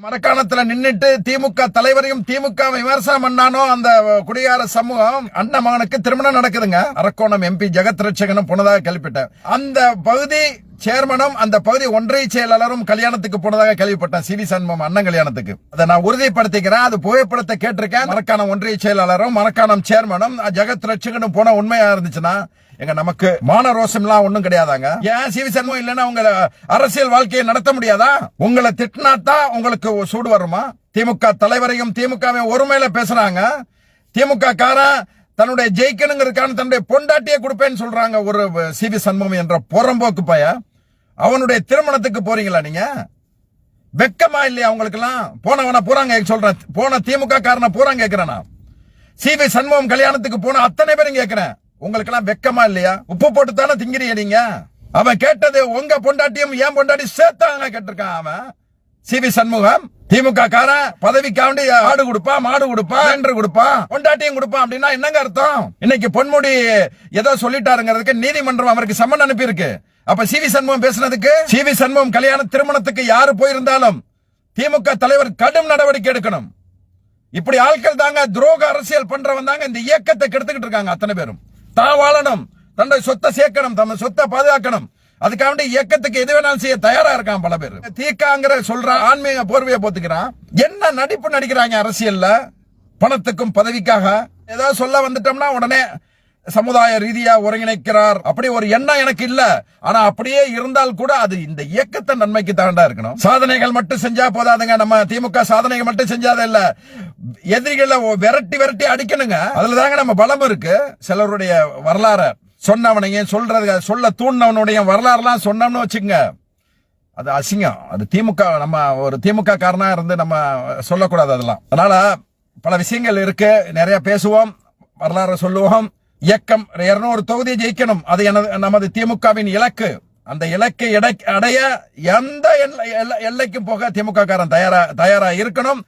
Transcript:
மரக்காணத்துல நின்னுட்டு திமுக தலைவரையும் திமுக விமர்சனம் பண்ணானோ அந்த குடியார சமூகம் அண்ணன் மகனுக்கு திருமணம் நடக்குதுங்க. அரக்கோணம் எம்பி ஜெகத் ரட்சகனும் போனதாக கேள்விப்பட்டேன். அந்த பகுதி சேர்மனும் அந்த பகுதி ஒன்றிய செயலாளரும் கல்யாணத்துக்கு போனதாக கேள்விப்பட்டேன். சிவி சண்முகம் அண்ணன் கல்யாணத்துக்கு. அதை நான் உறுதிப்படுத்திக்கிறேன். அது புகைப்படத்தை கேட்டிருக்கேன். மரக்காணம் ஒன்றிய செயலாளரும் மரக்காணம் சேர்மனும் ஜெகத் ரட்சகனும் போன உண்மையா இருந்துச்சுன்னா எங்க நமக்கு மான ரோஷம்லாம் ஒண்ணும் கிடையாதாங்க. ஏன் சிவி சண்முகம் இல்லைன்னா உங்க அரசியல் வாழ்க்கையை நடத்த முடியாதா? உங்களை திட்டினாத்தான் உங்களுக்கு சூடு வருமா? திமுக தலைவரையும் திமுகவையும் ஒருமையில பேசுறாங்க. திமுக காரன் தன்னுடைய ஜெயிக்கணுங்கிறதுக்கான தன்னுடைய பொண்டாட்டியை கொடுப்பேன்னு சொல்றாங்க ஒரு சிவி சண்முகம் என்ற புறம்போக்கு பையன். அவனுடைய திருமணத்துக்கு போறீங்களா நீங்க? வெக்கமா இல்லையா அவங்களுக்கெல்லாம்? போனவனா பூராங்க சொல்றேன். போன திமுக காரனை பூரா கேட்கிறேன் நான் சிவி சண்முகம் கல்யாணத்துக்கு போன அத்தனை பேரும் கேட்கிறேன் உங்களுக்கெல்லாம் வெக்கமா இல்லையா? உப்பு போட்டு தானே திங்கிறீங்க நீங்க? அவன் கேட்டது உங்க பொண்டாட்டியும் ஏன் பொண்டாட்டி சேர்த்தாங்க கேட்டிருக்கான் அவன். சிவி சண்முகம் திமுக காரன் பதவிக்காண்டி ஆடு கொடுப்பா மாடு கொடுப்பா என்று கொடுப்பா பொண்டாட்டியும் கொடுப்பான் அப்படின்னா என்னங்க அர்த்தம்? இன்னைக்கு பொன்முடி ஏதோ சொல்லிட்டாருங்கிறதுக்கு நீதிமன்றம் அவருக்கு சம்மன் அனுப்பி இருக்கு அப்ப சிவி சண்முகம் பேசுனதுக்கு? சி வி சண்முகம் கல்யாண திருமணத்துக்கு யாரு போயிருந்தாலும் திமுக தலைவர் கடும் நடவடிக்கை எடுக்கணும். இப்படி ஆட்கள் தாங்க துரோக அரசியல் பண்றவன் தாங்க இந்த இயக்கத்தை கெடுத்துக்கிட்டு இருக்காங்க அத்தனை பேரும். தான் வாழணும் தன்னுடைய சொத்தை சேர்க்கணும் தம் சொத்தை பாதுகாக்கணும். அதுக்காக இயக்கத்துக்கு எது வேணாலும் செய்ய தயாரா இருக்கான் பல பேர். தீக்காங்கிற சொல்ற ஆன்மீக போர்வையை போத்துக்கிறான். என்ன நடிப்பு நடிக்கிறாங்க அரசியல்ல? பணத்துக்கும் பதவிக்காக. ஏதாவது சொல்ல வந்துட்டோம்னா உடனே சமுதாய ரீதியா ஒருங்கிணைக்கிறார். அப்படி ஒரு எண்ணம் எனக்கு இல்ல. ஆனா அப்படியே இருந்தால் கூட அது இந்த இயக்கத்தை நன்மைக்கு தாண்டா இருக்கணும். சாதனைகள் மட்டும் செஞ்சா போதாதுங்க. நம்ம திமுக சாதனைகள் மட்டும் செஞ்சாதே இல்ல. எதிரிகளை விரட்டி விரட்டி அடிக்கணுங்க. அதுல தாங்க நம்ம பலம் இருக்கு. சிலருடைய வரலாறு சொன்னவனையும் சொல்றது? சொல்ல தூண்டினவனுடைய வரலாறுலாம் சொன்னோம்னு வச்சுங்க அது அசிங்கம். அது திமுக நம்ம ஒரு திமுக காரனா இருந்து நம்ம சொல்லக்கூடாது அதெல்லாம். அதனால பல விஷயங்கள் இருக்கு. நிறைய பேசுவோம். வரலாறு சொல்லுவோம். இயக்கம் இருநூறு தொகுதி ஜெயிக்கணும். அது எனது நமது திமுகவின் இலக்கு. அந்த இலக்கை அடைய எந்த எல்லை- எல்லைக்கும் போக திமுக காரன் தயாரா தயாரா இருக்கணும்.